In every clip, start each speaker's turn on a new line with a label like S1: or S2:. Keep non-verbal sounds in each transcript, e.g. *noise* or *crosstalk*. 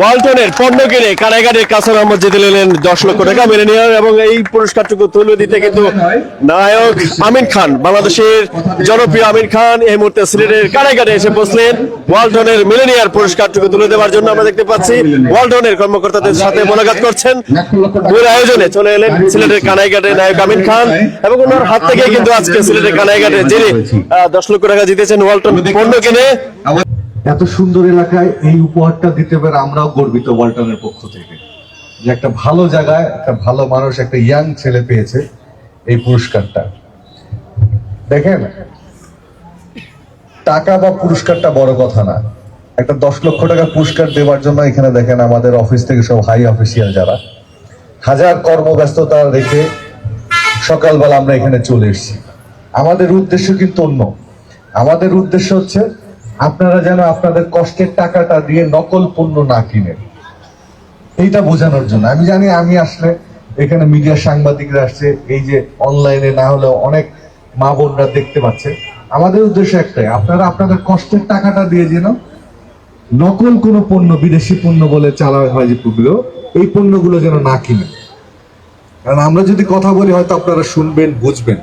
S1: ওয়ালটনের পণ্য কিনে কারাগারের কাসার আহমদ জিতে নিলেন দশ লক্ষ টাকা মেনে নিয়ে এবং এই পুরস্কারটুকু তুলে দিতে কিন্তু নায়ক আমিন খান, বাংলাদেশের জনপ্রিয় আমিন খান এই মুহূর্তে সিলেটের কারাগারে এসে বসলেন। ওয়ালটনের মিলেনিয়ার পুরস্কারটুকু তুলে দেওয়ার জন্য আমরা দেখতে পাচ্ছি ওয়ালটনের কর্মকর্তাদের সাথে মোলাকাত করছেন। আয়োজনে চলে এলেন সিলেটের কানাইঘাটে নায়ক আমিন খান এবং ওনার হাত থেকে কিন্তু আজকে সিলেটের কানাইঘাটে যিনি দশ লক্ষ টাকা জিতেছেন ওয়ালটন পণ্য কিনে।
S2: এত সুন্দর এলাকায় এই উপহারটা দিতে পেরে আমরাও গর্বিত ওয়ালটনের পক্ষ থেকে। যে একটা ভালো জায়গায় একটা ভালো মানুষ, একটা ইয়াং ছেলে পেয়েছে এই পুরস্কারটা। দেখেন, টাকা বা পুরস্কারটা বড় কথা না। একটা দশ লক্ষ টাকা পুরস্কার দেওয়ার জন্য এখানে দেখেন আমাদের অফিস থেকে সব হাই অফিসিয়াল যারা। হাজার কর্মব্যস্ততা রেখে সকালবেলা আমরা এখানে চলে এসেছি। আমাদের উদ্দেশ্য কিন্তু অন্য। আমাদের উদ্দেশ্য হচ্ছে আপনারা যেন আপনাদের কষ্টের টাকাটা দিয়ে নকল পণ্য না কিনেন। এইটা বোঝানোর জন্য। আমি জানি আমি আসলে এখানে মিডিয়ার সাংবাদিকরা আসছে, এই যে অনলাইনে না হলেও অনেক মা বোনরা দেখতে পাচ্ছে। আমাদের উদ্দেশ্য একটাই, আপনারা আপনাদের কষ্টের টাকাটা দিয়ে যেন নকল কোনো পণ্য, বিদেশি পণ্য বলে চালা হয় যে পুগুলো এই পণ্যগুলো যেন না কিনেন। কারণ আমরা যদি কথা বলি, হয়তো আপনারা শুনবেন, বুঝবেন।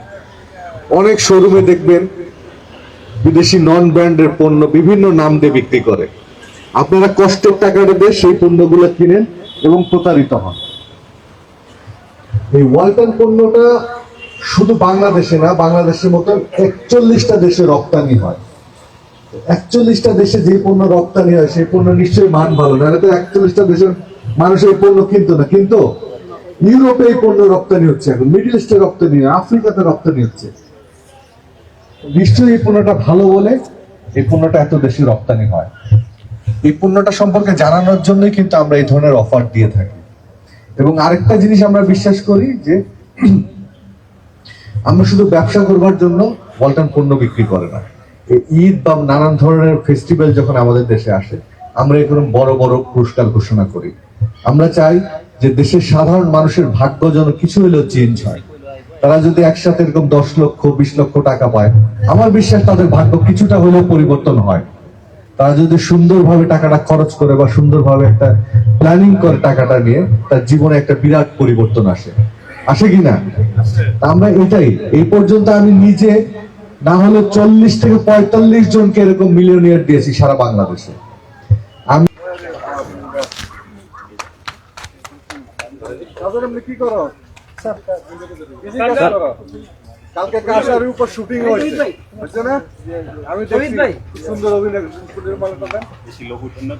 S2: অনেক শোরুমে দেখবেন বিদেশি নন ব্র্যান্ডের পণ্য বিভিন্ন নাম দিয়ে বিক্রি করে। আপনারা কষ্টের টাকাটা দিয়ে সেই পণ্যগুলো কিনেন এবং প্রতারিত হন। এই ওয়ালটন পণ্যটা শুধু বাংলাদেশে না, বাংলাদেশের মতো একচল্লিশটা দেশে রপ্তানি হয়। একচল্লিশটা দেশে যে পণ্য রপ্তানি হয়, সেই পণ্য নিশ্চয়ই মান ভালো। না তো একচল্লিশটা দেশের মানুষ এই পণ্য কিনতো না। কিন্তু ইউরোপে এই পণ্য রপ্তানি হচ্ছে এখন। মিডল ইস্টে রপ্তানি আফ্রিকাতে রপ্তানি হচ্ছে। নিশ্চয়ই এই পণ্যটা ভালো বলে এই পণ্যটা এত বেশি রপ্তানি হয়। এই পণ্যটা সম্পর্কে জানানোর জন্যই কিন্তু আমরা এই ধরনের অফার দিয়ে থাকি। এবং আরেকটা জিনিস আমরা বিশ্বাস করি যে *clears throat* আমরা শুধু ব্যবসা করবার জন্য ওয়ালটন পণ্য বিক্রি করে না। ঈদ বা নানান ধরনের ফেস্টিভ্যাল যখন আমাদের দেশে আসে, আমরা এরকম বড় বড় পুরস্কার ঘোষণা করি। আমরা চাই যে দেশের সাধারণ মানুষের ভাগ্য যেন কিছু হলেও চেঞ্জ হয়। তারা যদি একসাথে এরকম দশ লক্ষ বিশ লক্ষ টাকা পায় আমার বিশ্বাস তাদের ভাগ্য কিছুটা হলেও পরিবর্তন হয়। তারা যদি সুন্দরভাবে টাকাটা খরচ করে বা সুন্দরভাবে একটা প্ল্যানিং করে টাকাটা নিয়ে তার জীবনে একটা বিরাট পরিবর্তন আসে। আসে কি না? আমরা এটাই। এই পর্যন্ত আমি নিজে না হলে চল্লিশ থেকে পঁয়তাল্লিশ জনকে এরকম মিলিয়নিয়ার দিয়েছি সারা বাংলাদেশে। আমি কি করো? কালকে কাশার উপর শুটিং হয়েছে আমি দেখি সুন্দর অভিনয় সুন্দর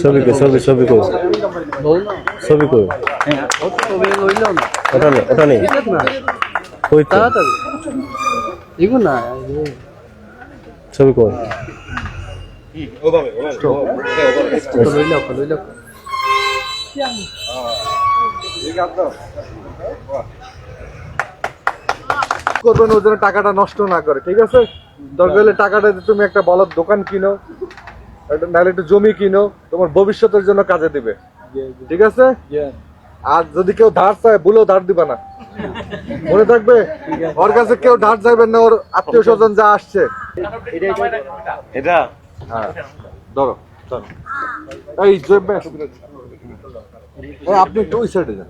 S1: ছবি ছবি ছবি নেই নেই
S3: তাড়াতাড়ি। না
S1: ছবি
S2: করবেন টাকাটা নষ্ট না করে ঠিক আছে? দরকার হলে টাকাটা তুমি একটা বলার দোকান কিনো নাহলে একটু জমি কিনো তোমার ভবিষ্যতের জন্য কাজে দিবে। ঠিক আছে? আর যদি কেউ ধার চায় বলেও ধার দিবা না। মনে থাকবে? ওর কাছে কেউ ধার চাইবেন না ওর আত্মীয় স্বজন যা আসছে।
S1: এটা?
S2: হ্যাঁ। ধরো ধরো এই আপনি একটু ওই সাইডে যান।